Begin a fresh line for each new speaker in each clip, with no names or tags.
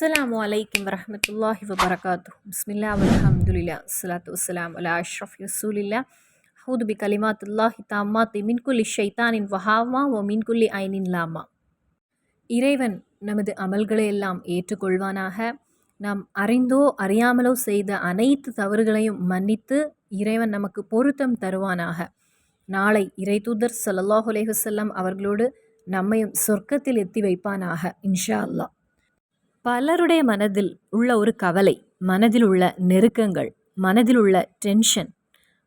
அஸ்லாம் வலைக்கம் வரமத்துல்லாஹி வபரகாத்து பிஸ்மில்லா அல்ஹம்துலில்லா அஸ்ஸலாத்து வஸ்ஸலாம் அலா அஷ்ரஃப் ரசூலில்லா ஹூது பி கலிமாத்துல்லாஹி தி மின்குல்லி ஷைத்தானின் வஹாமா ஓ மின்குல்லி ஐனின் லாமா இறைவன் நமது அமல்களை எல்லாம் ஏற்றுக்கொள்வானாக. நாம் அறிந்தோ அறியாமலோ செய்த அனைத்து தவறுகளையும் மன்னித்து இறைவன் நமக்கு பொருத்தம் தருவானாக. நாளை இறைதூதர் தூதர் அலைஹி அவர்களோடு நம்மையும் சொர்க்கத்தில் எத்தி வைப்பானாக இன்ஷா அல்லாஹ். பலருடைய மனதில் உள்ள ஒரு கவலை மனதில் உள்ள நெருக்கங்கள் மனதில் உள்ள டென்ஷன்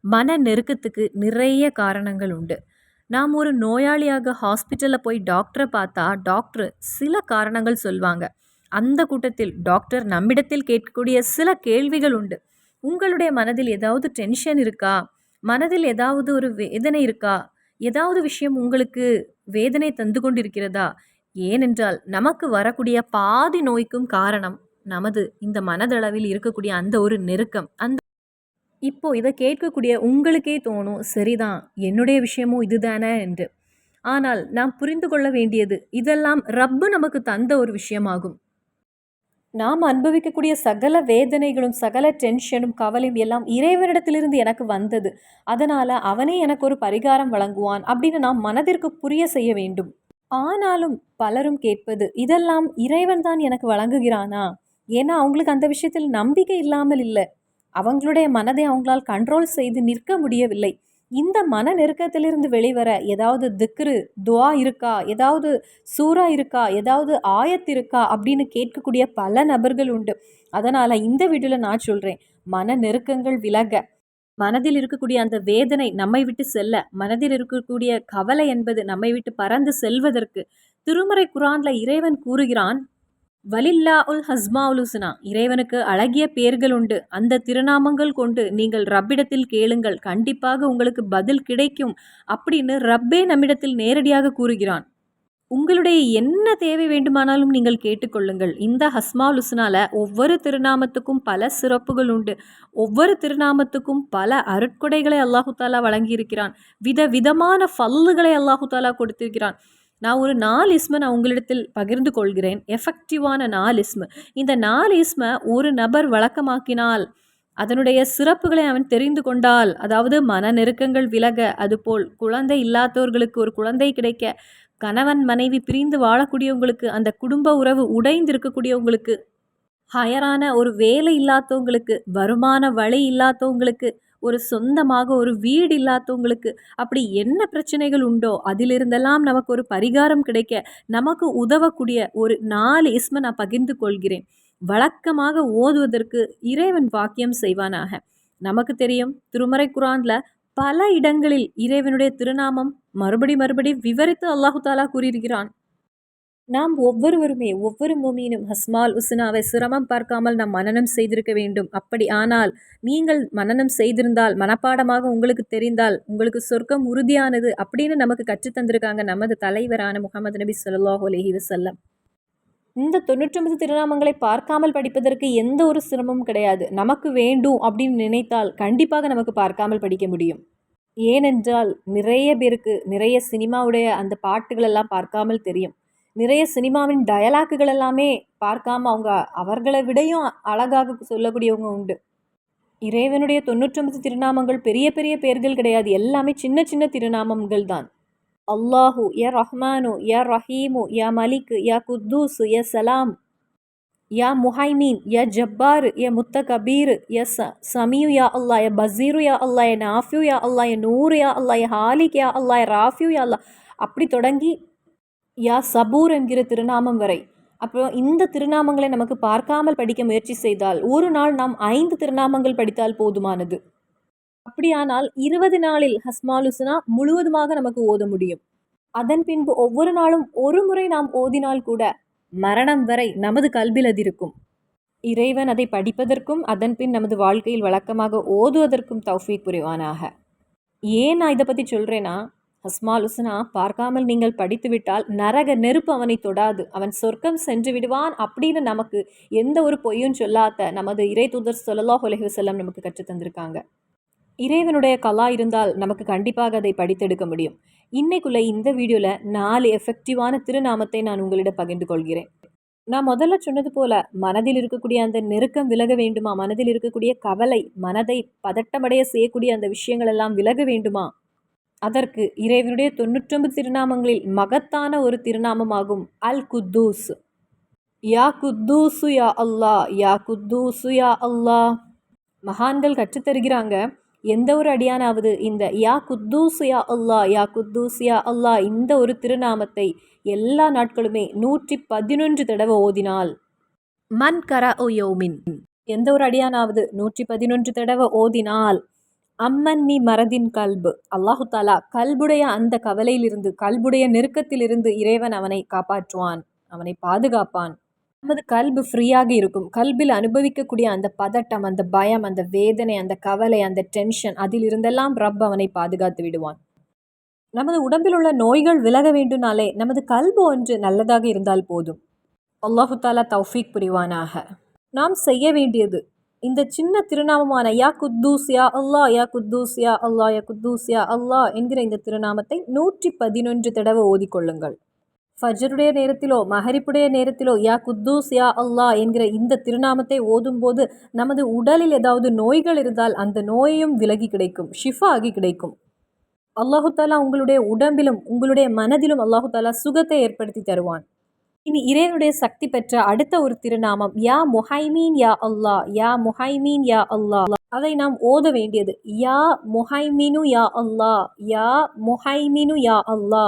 மன நெருக்கத்துக்கு நிறைய காரணங்கள் உண்டு. நாம் ஒரு நோயாளியாக ஹாஸ்பிட்டலில் போய் டாக்டரை பார்த்தா டாக்டர் சில காரணங்கள் சொல்வாங்க. அந்த கூட்டத்தில் டாக்டர் நம்மிடத்தில் கேட்கக்கூடிய சில கேள்விகள் உண்டு. உங்களுடைய மனதில் ஏதாவது டென்ஷன் இருக்கா? மனதில் ஏதாவது ஒரு வேதனை இருக்கா? ஏதாவது விஷயம் உங்களுக்கு வேதனை தந்து கொண்டிருக்கிறதா? ஏனென்றால் நமக்கு வரக்கூடிய பாதி நோய்க்கும் காரணம் நமது இந்த மனதளவில் இருக்கக்கூடிய அந்த ஒரு நெருக்கம். அந்த இப்போ இதை கேட்கக்கூடிய உங்களுக்கே தோணும் சரிதான் என்னுடைய விஷயமும் இதுதானே என்று. ஆனால் நாம் புரிந்து கொள்ள வேண்டியது இதெல்லாம் ரப்பு நமக்கு தந்த ஒரு விஷயமாகும். நாம் அனுபவிக்கக்கூடிய சகல வேதனைகளும் சகல டென்ஷனும் கவலையும் எல்லாம் இறைவனிடத்திலிருந்து எனக்கு வந்தது. அதனால் அவனே எனக்கு ஒரு பரிகாரம் வழங்குவான் அப்படின்னு நாம் மனதிற்கு புரிய செய்ய வேண்டும். ஆனாலும் பலரும் கேட்பது இதெல்லாம் இறைவன் தான் எனக்கு வழங்குகிறானா? ஏன்னா அவங்களுக்கு அந்த விஷயத்தில் நம்பிக்கை இல்லாமல் இல்லை. அவங்களுடைய மனதை அவங்களால் கண்ட்ரோல் செய்து நிற்க முடியவில்லை. இந்த மன நெருக்கத்திலிருந்து வெளிவர ஏதாவது திக்ரு துவா இருக்கா? ஏதாவது சூறா இருக்கா? ஏதாவது ஆயத்து இருக்கா? அப்படின்னு கேட்கக்கூடிய பல நபர்கள் உண்டு. அதனால் இந்த வீடியோவில் நான் சொல்கிறேன் மன நெருக்கங்கள் விலக. மனதில் இருக்கக்கூடிய அந்த வேதனை நம்மை விட்டு செல்ல மனதில் இருக்கக்கூடிய கவலை என்பது நம்மை விட்டு பறந்து செல்வதற்கு திருமறை குரான்ல இறைவன் கூறுகிறான் வலில்லா உல் ஹஸ்மா உலுசுனா இறைவனுக்கு அழகிய பெயர்கள் உண்டு. அந்த திருநாமங்கள் கொண்டு நீங்கள் ரப்பிடத்தில் கேளுங்கள். கண்டிப்பாக உங்களுக்கு பதில் கிடைக்கும் அப்படின்னு ரப்பே நம்மிடத்தில் நேரடியாக கூறுகிறான். உங்களுடைய என்ன தேவை வேண்டுமானாலும் நீங்கள் கேட்டுக்கொள்ளுங்கள். இந்த ஹஸ்மா லுஸ்னால ஒவ்வொரு திருநாமத்துக்கும் பல சிறப்புகள் உண்டு. ஒவ்வொரு திருநாமத்துக்கும் பல அருட்கொடைகளை அல்லாஹு தாலா வழங்கியிருக்கிறான். வித விதமான ஃபல்லுகளை அல்லாஹு தாலா கொடுத்திருக்கிறான். நான் ஒரு நாலு இஸ்மை நான் உங்களிடத்தில் பகிர்ந்து கொள்கிறேன். எஃபெக்டிவான நாலு இஸ்மு. இந்த நாலு இஸ்மை ஒரு நபர் வழக்கமாக்கினால் அதனுடைய சிறப்புகளை அவன் தெரிந்து கொண்டால் அதாவது மன நெருக்கங்கள் விலக அதுபோல் குழந்தை இல்லாதவர்களுக்கு ஒரு குழந்தை கிடைக்க கணவன் மனைவி பிரிந்து வாழக்கூடியவங்களுக்கு அந்த குடும்ப உறவு உடைந்து இருக்கக்கூடியவங்களுக்கு ஹயரான ஒரு வேலை இல்லாதவங்களுக்கு வருமான வழி இல்லாதவங்களுக்கு ஒரு சொந்தமாக ஒரு வீடு இல்லாதவங்களுக்கு அப்படி என்ன பிரச்சனைகள் உண்டோ அதிலிருந்தெல்லாம் நமக்கு ஒரு பரிகாரம் கிடைக்க நமக்கு உதவக்கூடிய ஒரு நாலு இஸ்மை நான் பகிர்ந்து கொள்கிறேன். வழக்கமாக ஓதுவதற்கு இறைவன் வாக்கியம் செய்வானாக. நமக்கு தெரியும் திருமறை குரான்ல பல இடங்களில் இறைவனுடைய திருநாமம் மறுபடி மறுபடி விவரித்து அல்லாஹு தாலா கூறியிருக்கிறான். நாம் ஒவ்வொருவருமே ஒவ்வொரு மூமியினும் ஹஸ்மால் உஸ்னாவை சிரமம் பார்க்காமல் நாம் மனனம் செய்திருக்க வேண்டும். அப்படி ஆனால் நீங்கள் மனநம் செய்திருந்தால் மனப்பாடமாக உங்களுக்கு தெரிந்தால் உங்களுக்கு சொர்க்கம் உறுதியானது அப்படின்னு நமக்கு கற்றுத்தந்திருக்காங்க நமது தலைவரான முகமது நபி சொல்லாஹு அலஹி வசல்லம் இந்த தொண்ணூற்றொன்பது திருநாமங்களை பார்க்காமல் படிப்பதற்கு எந்த ஒரு சிரமமும் கிடையாது. நமக்கு வேண்டும் அப்படின்னு நினைத்தால் கண்டிப்பாக நமக்கு பார்க்காமல் படிக்க முடியும். ஏனென்றால் நிறைய பேருக்கு நிறைய சினிமாவுடைய அந்த பாட்டுகள் எல்லாம் பார்க்காமல் தெரியும். நிறைய சினிமாவின் டயலாக்குகள் எல்லாமே பார்க்காம அவங்க அவர்களை விடையும் அழகாக சொல்லக்கூடியவங்க உண்டு. இறைவனுடைய தொண்ணூற்றொன்பது திருநாமங்கள் பெரிய பெரிய பெயர்கள் கிடையாது. எல்லாமே சின்ன சின்ன திருநாமங்கள் தான் அல்லாஹு யா ரஹ்மானு யா ரஹீமு யா மலிக் யா குத்தூசு யா சலாம் யா முஹைமீன் யா ஜப்பாரு யா முத்த கபீர் யா ச சமியு யா அல்லா யா பசீரு யா அல்லா யா நாஃபியு யா அல்லா யா நூறு யா அல்லா ய ஹாலிக் யா அல்லா ய ராஃபியு யா அல்லா அப்படி தொடங்கி யா சபூர் என்கிற திருநாமம் வரை. அப்புறம் இந்த திருநாமங்களை நமக்கு பார்க்காமல் படிக்க முயற்சி செய்தால் ஒரு நாள் நாம் ஐந்து திருநாமங்கள் படித்தால் போதுமானது. அப்படியானால் இருபது நாளில் ஹஸ்மாலுசுனா முழுவதுமாக நமக்கு ஓத முடியும். அதன் பின்பு ஒவ்வொரு நாளும் ஒரு முறை நாம் ஓதினால் கூட மரணம் வரை நமது கல்வியில் அது இருக்கும் இறைவன் அதை படிப்பதற்கும் அதன் பின் நமது வாழ்க்கையில் வழக்கமாக ஓதுவதற்கும் தௌஃபீக் புரிவானாக. ஏன் நான் இதை பற்றி சொல்கிறேன்னா ஹஸ்மால் பார்க்காமல் நீங்கள் படித்துவிட்டால் நரக நெருப்பு அவனை தொடாது. அவன் சொர்க்கம் சென்று விடுவான் அப்படின்னு நமக்கு எந்த ஒரு பொய்யும் சொல்லாத நமது இறை தூதர் சொல்லலா உலகி செல்லம் நமக்கு கற்றுத் தந்திருக்காங்க இறைவனுடைய கலா இருந்தால் நமக்கு கண்டிப்பாக அதை படித்தெடுக்க முடியும். இன்னைக்குள்ள இந்த வீடியோவில் நாலு எஃபெக்டிவான திருநாமத்தை நான் உங்களிடம் பகிர்ந்து கொள்கிறேன். நான் முதல்ல சொன்னது போல மனதில் இருக்கக்கூடிய அந்த நெருக்கம் விலக வேண்டுமா? மனதில் இருக்கக்கூடிய கவலை மனதை பதட்டமடைய செய்யக்கூடிய அந்த விஷயங்கள் எல்லாம் விலக வேண்டுமா? அதற்கு இறைவனுடைய தொண்ணூற்றொன்பது திருநாமங்களில் மகத்தான ஒரு திருநாமமாகும் அல் குத்தூஸ் யா குத்தூசு யா அல்லா யா குத்தூசு யா அல்லா மகான்கள் கற்றுத்தருகிறாங்க. எந்த ஒரு அடியானாவது இந்த யா குத்தூஸ் யா அல்லா யா குத்தூஸ் யா அல்லா இந்த ஒரு திருநாமத்தை எல்லா நாட்களுமே நூற்றி பதினொன்று தடவை ஓதினால். மன் கரா ஓ யோமின். எந்த ஒரு அடியானாவது நூற்றி பதினொன்று தடவை ஓதினால். அம்மன் நீ மரதின் கல்பு. அல்லாஹு தாலா கல்புடைய அந்த கவலையிலிருந்து கல்புடைய நெருக்கத்திலிருந்து இறைவன் அவனை காப்பாற்றுவான் அவனை பாதுகாப்பான். நமது கல்பு ஃப்ரீயாக இருக்கும். கல்பில் அனுபவிக்கக்கூடிய அந்த பதட்டம் அந்த பயம் அந்த வேதனை அந்த கவலை அந்த டென்ஷன் அதில் இருந்தெல்லாம் ரப் அவனை பாதுகாத்து விடுவான். நமது உடம்பில் உள்ள நோய்கள் விலக வேண்டும்னாலே நமது கல்பு ஒன்று நல்லதாக இருந்தால் போதும். அல்லாஹு தாலா தௌஃபீக் புரிவானாக. நாம் செய்ய வேண்டியது இந்த சின்ன திருநாமமான யா குத்தூஸ் யா அல்லா யா குத்தூஸ் யா அல்லா யா குத்தூஸ் யா அல்லா என்கிற இந்த திருநாமத்தை நூற்றி பதினொன்று தடவை ஓதிக்கொள்ளுங்கள். ஃபஜருடைய நேரத்திலோ மஹரிப்புடைய நேரத்திலோ யா குத்தூஸ் யா அல்லா என்கிற இந்த திருநாமத்தை ஓதும்போது நமது உடலில் ஏதாவது நோய்கள் இருந்தால் அந்த நோயையும் விலகி கிடைக்கும் ஷிஃபா ஆகி கிடைக்கும். அல்லாஹு தாலா உங்களுடைய உடம்பிலும் உங்களுடைய மனதிலும் அல்லாஹு தாலா சுகத்தை ஏற்படுத்தி தருவான். இனி இறைவனுடைய சக்தி பெற்ற அடுத்த ஒரு திருநாமம் யா முஹைமீன் யா அல்லா யா முஹைமீன் யா அல்லா அதை நாம் ஓத வேண்டியது யா முஹைமீனு யா அல்லா யா முஹைமீனு யா அல்லா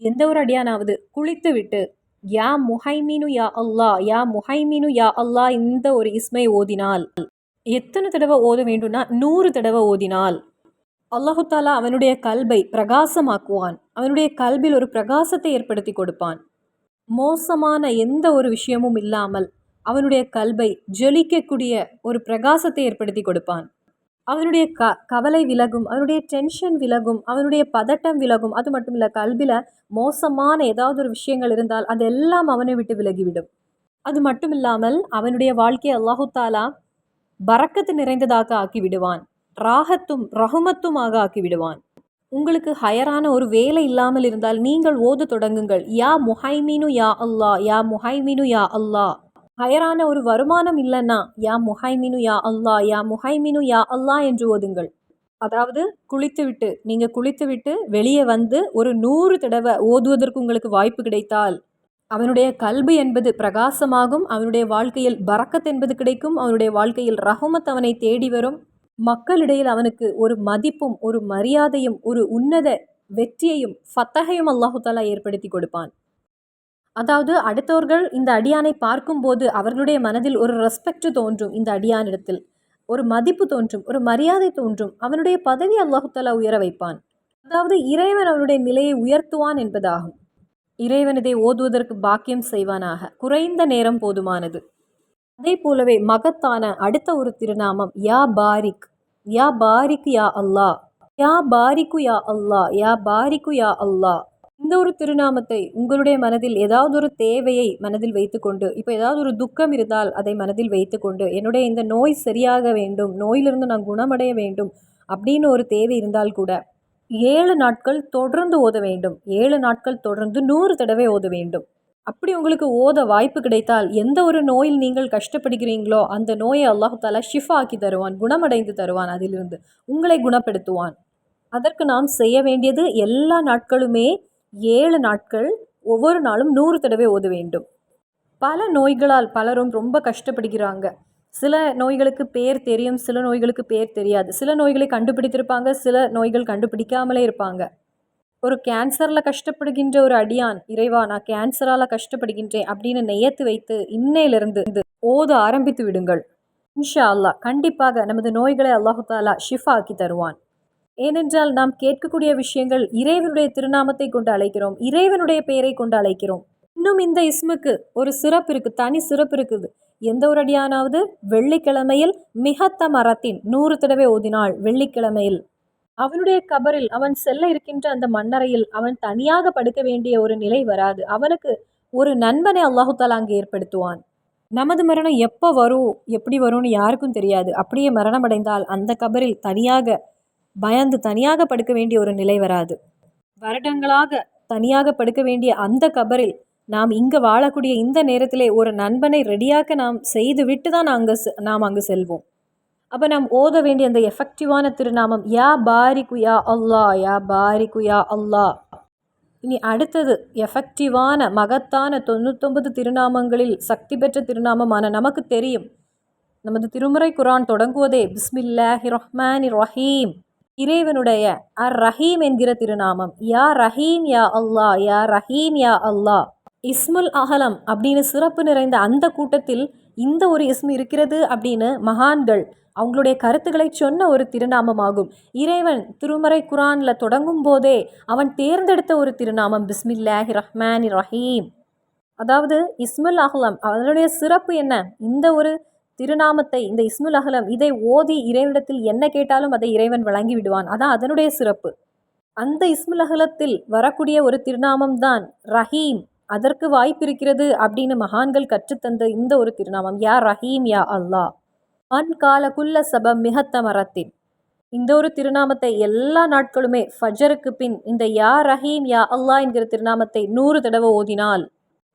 எந்த ஒரு அடியானாவது குளித்து விட்டு யா முஹைமீனு யா அல்லா யா முஹைமீனு யா அல்லா இந்த ஒரு இஸ்மை ஓதினால் எத்தனை தடவை ஓத வேண்டும்னா நூறு தடவை ஓதினால் அல்லாஹு தாலா அவனுடைய கல்பை பிரகாசமாக்குவான். அவனுடைய கல்பில் ஒரு பிரகாசத்தை ஏற்படுத்தி கொடுப்பான். மோசமான எந்த ஒரு விஷயமும் இல்லாமல் அவனுடைய கல்பை ஜொலிக்கக்கூடிய ஒரு பிரகாசத்தை ஏற்படுத்தி கொடுப்பான். அவனுடைய க கவலை விலகும் அவனுடைய டென்ஷன் விலகும் அவனுடைய பதட்டம் விலகும். அது மட்டும் இல்லை கல்வியில் மோசமான ஏதாவது ஒரு விஷயங்கள் இருந்தால் அதெல்லாம் அவனை விட்டு விலகிவிடும். அது மட்டும் இல்லாமல் அவனுடைய வாழ்க்கையை அல்லாஹு தாலா பறக்கத்து நிறைந்ததாக ஆக்கி விடுவான் ராகத்தும் ரகுமத்துமாக ஆக்கி விடுவான் உங்களுக்கு ஹயரான ஒரு வேலை இல்லாமல் இருந்தால் நீங்கள் ஓத தொடங்குங்கள். யா முஹைமீனு யா அல்லா யா முஹைமீனு யா அல்லா ஹயரான ஒரு வருமானம் இல்லைன்னா யா முஹைமீனு யா அல்லா யா முஹைமினு யா அல்லா என்று ஓதுங்கள். அதாவது குளித்துவிட்டு நீங்கள் குளித்துவிட்டு வெளியே வந்து ஒரு நூறு தடவை ஓதுவதற்கு உங்களுக்கு வாய்ப்பு கிடைத்தால் அவனுடைய கல்பு என்பது பிரகாசமாகும் அவனுடைய வாழ்க்கையில் பறக்கத் என்பது கிடைக்கும் அவனுடைய வாழ்க்கையில் ரஹமத் அவனை தேடி வரும். மக்களிடையில் அவனுக்கு ஒரு மதிப்பும் ஒரு மரியாதையும் ஒரு உன்னத வெற்றியையும் ஃபத்தகையும் அல்லாஹு தாலா ஏற்படுத்தி கொடுப்பான். அதாவது அடுத்தவர்கள் இந்த அடியானை பார்க்கும்போது அவர்களுடைய மனதில் ஒரு ரெஸ்பெக்ட் தோன்றும் இந்த அடியானிடத்தில் ஒரு மதிப்பு தோன்றும் ஒரு மரியாதை தோன்றும். அவனுடைய பதவி அல்லாஹுத்தலா உயர வைப்பான். அதாவது இறைவன் அவனுடைய நிலையை உயர்த்துவான் என்பதாகும். இறைவன் இதை ஓதுவதற்கு பாக்கியம் செய்வானாக. குறைந்த நேரம் போதுமானது. அதே போலவே மகத்தான அடுத்த ஒரு திருநாமம் யா பாரிக். யா பாரிக் யா அல்லா யா பாரிக்கு யா அல்லா யா பாரிக்கு யா அல்லா இந்த ஒரு திருநாமத்தை உங்களுடைய மனதில் ஏதாவது ஒரு தேவையை மனதில் வைத்துக்கொண்டு இப்போ ஏதாவது ஒரு துக்கம் இருந்தால் அதை மனதில் வைத்துக்கொண்டு என்னுடைய இந்த நோய் சரியாக வேண்டும் நோயிலிருந்து நான் குணமடைய வேண்டும் அப்படின்னு ஒரு தேவை இருந்தால் கூட ஏழு நாட்கள் தொடர்ந்து ஓத வேண்டும். ஏழு நாட்கள் தொடர்ந்து நூறு தடவை ஓத வேண்டும். அப்படி உங்களுக்கு ஓத வாய்ப்பு கிடைத்தால் எந்த ஒரு நோயில் நீங்கள் கஷ்டப்படுகிறீங்களோ அந்த நோயை அல்லாஹு தாலா ஷிஃபா ஆக்கி தருவான் குணமடைந்து தருவான் அதிலிருந்து. உங்களை குணப்படுத்துவான். அதற்கு நாம் செய்ய வேண்டியது எல்லா நாட்களுமே ஏழு நாட்கள் ஒவ்வொரு நாளும் நூறு தடவை ஓத வேண்டும். பல நோய்களால் பலரும் ரொம்ப கஷ்டப்படுகிறாங்க. சில நோய்களுக்கு பேர் தெரியும் சில நோய்களுக்கு பேர் தெரியாது. சில நோய்களை கண்டுபிடித்திருப்பாங்க சில நோய்கள் கண்டுபிடிக்காமலே இருப்பாங்க. ஒரு கேன்சரில் கஷ்டப்படுகின்ற ஒரு அடியான் இறைவா நான் கேன்சரால் கஷ்டப்படுகின்றேன் அப்படின்னு நெய்யத்து வைத்து இன்னையிலிருந்து ஓத ஆரம்பித்து விடுங்கள். இன்ஷா அல்லாஹ் கண்டிப்பாக நமது நோய்களை அல்லாஹு தாலா ஷிஃபா ஆக்கி தருவான். ஏனென்றால் நாம் கேட்கக்கூடிய விஷயங்கள் இறைவனுடைய திருநாமத்தை கொண்டு அழைக்கிறோம் இறைவனுடைய பெயரை கொண்டு அழைக்கிறோம். இன்னும் இந்த இஸ்முக்கு ஒரு சிறப்பு இருக்குது தனி சிறப்பு இருக்குது. எந்த ஒரு அடியானாவது வெள்ளிக்கிழமையில் மிகத்த மரத்தின் நூறு தடவை ஓதினாள் வெள்ளிக்கிழமையில். அவனுடைய கபரில் அவன் செல்ல இருக்கின்ற அந்த மண்ணறையில் அவன் தனியாக படுக்க வேண்டிய ஒரு நிலை வராது. அவனுக்கு ஒரு நண்பனை அல்லாஹுத்தாலா அங்கே ஏற்படுத்துவான். நமது மரணம் எப்போ வரும் எப்படி வரும்னு யாருக்கும் தெரியாது. அப்படியே மரணம் அடைந்தால் அந்த கபரில் தனியாக பயந்து தனியாக படுக்க வேண்டிய ஒரு நிலை வராது. வருடங்களாக தனியாக படுக்க வேண்டிய அந்த கபரில் நாம் இங்கே வாழக்கூடிய இந்த நேரத்திலே ஒரு நண்பனை ரெடியாக்க நாம் செய்து விட்டு தான் அங்கே நாம் அங்கு செல்வோம். அப்போ நாம் ஓத வேண்டிய அந்த எஃபெக்டிவான திருநாமம் யா பாரிக்கு யா அல்லா யா பாரிக்கு யா அல்லா. இனி அடுத்தது எஃபெக்டிவான மகத்தான தொண்ணூத்தொன்பது திருநாமங்களில் சக்தி பெற்ற திருநாமமான நமக்கு தெரியும். நமது திருமுறை குரான் தொடங்குவதே பிஸ்மில்லாஹி ரஹ்மான் ரஹீம். இறைவனுடைய அர் ரஹீம் என்கிற திருநாமம். யா ரஹீம் யா அல்லா யா ரஹீம் யா அல்லா இஸ்முல் அகலம் அப்படின்னு சிறப்பு நிறைந்த அந்த கூட்டத்தில் இந்த ஒரு இஸ்மு இருக்கிறது அப்படின்னு மகான்கள் அவங்களுடைய கருத்துக்களை சொன்ன ஒரு திருநாமமாகும். இறைவன் திருமறை குரானில் தொடங்கும் போதே அவன் தேர்ந்தெடுத்த ஒரு திருநாமம் பிஸ்மில்லாஹி ரஹ்மான் ரஹீம். அதாவது இஸ்முல் அஹ்லம் அதனுடைய சிறப்பு என்ன? இந்த ஒரு திருநாமத்தை இந்த இஸ்முல் அகலம் இதை ஓதி இறைவனிடத்தில் என்ன கேட்டாலும் அதை இறைவன் வழங்கி விடுவான். அதான் அதனுடைய சிறப்பு. அந்த இஸ்முல் அகலத்தில் வரக்கூடிய ஒரு திருநாமம் தான் ரஹீம். அதற்கு வாய்ப்பிருக்கிறது அப்படின்னு மகான்கள் கற்றுத்தந்த இந்த ஒரு திருநாமம். யா ரஹீம் யா அல்லாஹ். கால குல்ல சபம் மிகத்த மரத்தின். இந்த ஒரு திருநாமத்தை எல்லா நாட்களுமே ஃபஜருக்கு பின் இந்த யா ரஹீம் யா அல்லா என்கிற திருநாமத்தை நூறு தடவை ஓதினால்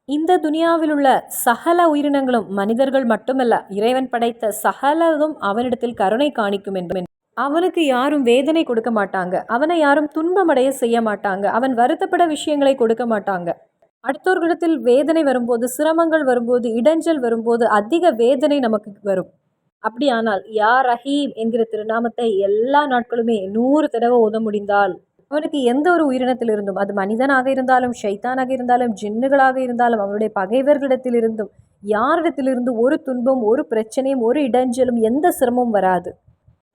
இந்த துனியாவில் உள்ள சகல உயிரினங்களும் மனிதர்கள் மட்டுமல்ல இறைவன் படைத்த சகலதும் அவனிடத்தில் கருணை காணிக்கும் என்று அவனுக்கு யாரும் வேதனை கொடுக்க மாட்டாங்க. அவனை யாரும் துன்பமடைய செய்ய மாட்டாங்க. அவன் வருத்தப்பட விஷயங்களை கொடுக்க மாட்டாங்க. அடுத்தோர்களிடத்தில் வேதனை வரும்போது சிரமங்கள் வரும்போது இடைஞ்சல் வரும்போது அதிக வேதனை நமக்கு வரும். அப்படியானால் யா ரஹீம் என்கிற திருநாமத்தை எல்லா நாட்களுமே நூறு தடவை ஓத முடிந்தால் அவனுக்கு எந்த ஒரு உயிரினத்தில் இருந்தும் அது மனிதனாக இருந்தாலும் ஷைத்தானாக இருந்தாலும் ஜின்னுகளாக இருந்தாலும் அவனுடைய பகைவர்களிடத்திலிருந்தும் யாரிடத்திலிருந்து ஒரு துன்பம் ஒரு பிரச்சனையும் ஒரு இடைஞ்சலும் எந்த சிரமமும் வராது.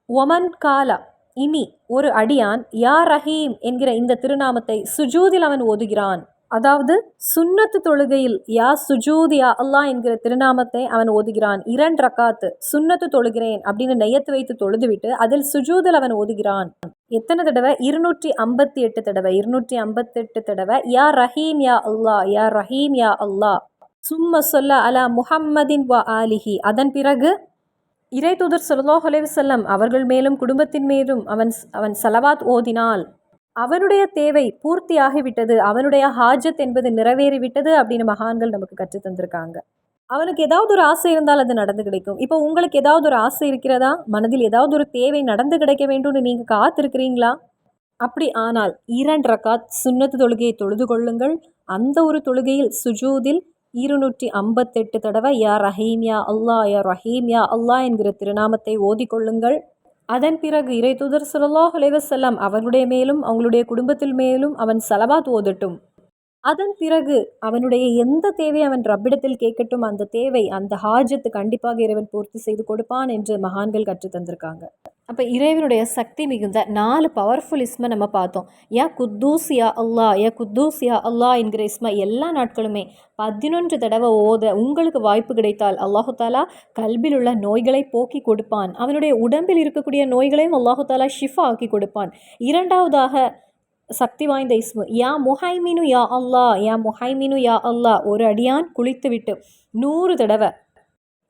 ஒமன் காலா இனி ஒரு அடியான் யா ரஹீம் என்கிற இந்த திருநாமத்தை சுஜூதில் அவன் ஓதுகிறான். அதாவது சுன்னத்து தொழுகையில் யா சுஜூத் யா அல்லாஹ் என்கிற திருநாமத்தை அவன் ஓதுகிறான். இரண்டு ரக்காத்து சுன்னத்து தொழுகிறேன் அப்படின்னு நெய்யத்து வைத்து தொழுதுவிட்டு அதில் சுஜூதில் அவன் ஓதுகிறான். எத்தனை தடவை? இருநூற்றி ஐம்பத்தி எட்டு தடவை. இருநூற்றி ஐம்பத்தி எட்டு தடவை. யா ரஹீம் யா அல்லா யா ரஹீம் யா அல்லா சும்ம சொல்ல அலா முஹம்மதின் வா ஆலிஹி. அதன் பிறகு இறை தூதர் சல்லாஹ் செல்லம் அவர்கள் மேலும் குடும்பத்தின் மேலும் அவன் அவன் சலவாத் ஓதினால் அவனுடைய தேவை பூர்த்தியாகிவிட்டது அவனுடைய ஹாஜத் என்பது நிறைவேறிவிட்டது அப்படின்னு மகான்கள் நமக்கு கற்று தந்திருக்காங்க. அவனுக்கு ஏதாவது ஒரு ஆசை இருந்தால் அது நடந்து கிடைக்கும். இப்போ உங்களுக்கு ஏதாவது ஒரு ஆசை இருக்கிறதா? மனதில் ஏதாவது ஒரு தேவை நடந்து கிடைக்க வேண்டும்னு நீங்கள் காத்திருக்கிறீங்களா? அப்படி ஆனால் இரண்டு ரக்காத் சுண்ணத்து தொழுகையை தொழுது கொள்ளுங்கள். அந்த ஒரு தொழுகையில் சுஜூதில் இருநூற்றி ஐம்பத்தெட்டு தடவை யா ரஹீம் யா அல்லா யா ரஹீம் யா அல்லா என்கிற திருநாமத்தை ஓதிக்கொள்ளுங்கள் அதன் பிறகு இறை தூதர் சுல்லாஹ் அலைவசல்லாம் அவர்களுடைய மேலும் அவங்களுடைய குடும்பத்தில் மேலும் அவன் சலவாத் ஓதட்டும். அதன் பிறகு அவனுடைய எந்த தேவை அவன் ரப்பிடத்தில் கேட்கட்டும் அந்த தேவை அந்த ஹாஜத்து கண்டிப்பாக இறைவன் பூர்த்தி செய்து கொடுப்பான் என்று மகான்கள் கற்று தந்திருக்காங்க. அப்போ இறைவனுடைய சக்தி மிகுந்த நாலு பவர்ஃபுல் இஸ்மை நம்ம பார்த்தோம். யா குத்தூஸ் யா அல்லா யா குத்தூஸ் யா அல்லா என்கிற இஸ்மை எல்லா நாட்களுமே பதினொன்று தடவை ஓத உங்களுக்கு வாய்ப்பு கிடைத்தால் அல்லாஹு தாலா கல்பில் உள்ள நோய்களை போக்கி கொடுப்பான். அவனுடைய உடம்பில் இருக்கக்கூடிய நோய்களையும் அல்லாஹு தாலா ஷிஃபா ஆக்கி கொடுப்பான். இரண்டாவதாக சக்தி வாய்ந்த இஸ்மு. யா முஹைமினு யா அல்லா யா முஹைமினு யா அல்லா ஒரு அடியான் குளித்துவிட்டு நூறு தடவை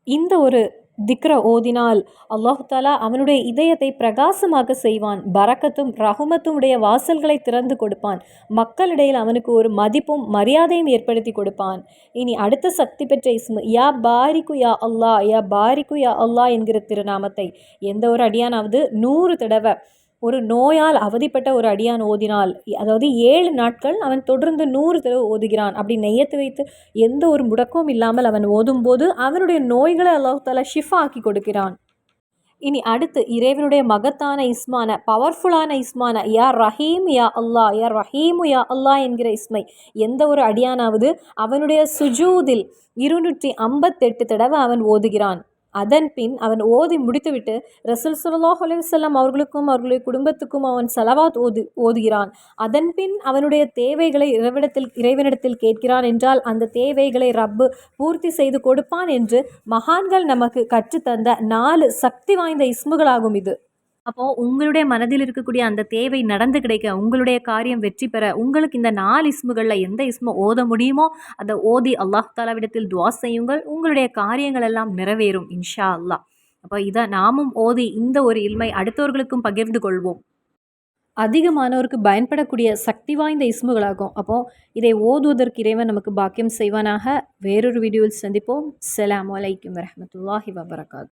இந்த ஒரு திக்ர ஓதினால் அல்லாஹாலா அவனுடைய இதயத்தை பிரகாசமாக செய்வான். பரக்கத்தும் ரகுமத்தும் உடைய வாசல்களை திறந்து கொடுப்பான். மக்களிடையில் அவனுக்கு ஒரு மதிப்பும் மரியாதையும் ஏற்படுத்தி கொடுப்பான். இனி அடுத்த சக்தி பெற்ற இஸ்மு. யா பாரிக்கு யா அல்லா யா பாரிக்கு யா அல்லா என்கிற திருநாமத்தை எந்த ஒரு அடியானாவது நூறு தடவை ஒரு நோயால் அவதிப்பட்ட ஒரு அடியான் ஓதினால் அதாவது ஏழு நாட்கள் அவன் தொடர்ந்து நூறு தடவை ஓதுகிறான் அப்படி நெய்யத்து வைத்து எந்த ஒரு முடக்கமும் இல்லாமல் அவன் ஓதும்போது அவனுடைய நோய்களை அல்லாஹால ஷிஃபா ஆக்கி கொடுக்கிறான். இனி அடுத்து இறைவனுடைய மகத்தான இஸ்மான பவர்ஃபுல்லான இஸ்மான யா ரஹீம் யா அல்லா யா ரஹீமு யா அல்லா என்கிற இஸ்மை. எந்த ஒரு அடியானாவது அவனுடைய சுஜூதில் இருநூற்றி ஐம்பத்தெட்டு தடவை அவன் ஓதுகிறான். அதன் பின் அவன் ஓதி முடித்துவிட்டு ரசூல் சுல்லாஹ் அலைவசல்லாம் அவர்களுக்கும் அவர்களுடைய குடும்பத்துக்கும் அவன் செலவாத் ஓது ஓதுகிறான். அதன் பின் அவனுடைய தேவைகளை இறைவிடத்தில் இறைவனிடத்தில் கேட்கிறான் என்றால் அந்த தேவைகளை ரப்பு பூர்த்தி செய்து கொடுப்பான் என்று மகான்கள் நமக்கு கற்றுத்தந்த நாலு சக்தி வாய்ந்த இஸ்முகளாகும் இது. அப்போது உங்களுடைய மனதில் இருக்கக்கூடிய அந்த தேவை நடந்து கிடைக்க உங்களுடைய காரியம் வெற்றி பெற உங்களுக்கு இந்த நாலு இஸ்முகளில் எந்த இஸ்மோ ஓத முடியுமோ அதை ஓதி அல்லாஹ் தாலாவிடத்தில் துவா செய்யுங்கள். உங்களுடைய காரியங்கள் எல்லாம் நிறைவேறும் இன்ஷா அல்லாஹ். அப்போ இதை நாமும் ஓதி இந்த ஒரு இல்மை அடுத்தவர்களுக்கும் பகிர்ந்து கொள்வோம். அதிகமானோருக்கு பயன்படக்கூடிய சக்தி வாய்ந்த இஸ்முகளாகும். அப்போது இதை ஓதுவதற்கு இறைவன் நமக்கு பாக்கியம் செய்வானாக. வேறொரு வீடியோவில் சந்திப்போம். அஸ்ஸலாமு வலைக்கம் வரமத்துல்லாஹி வபரகாத்.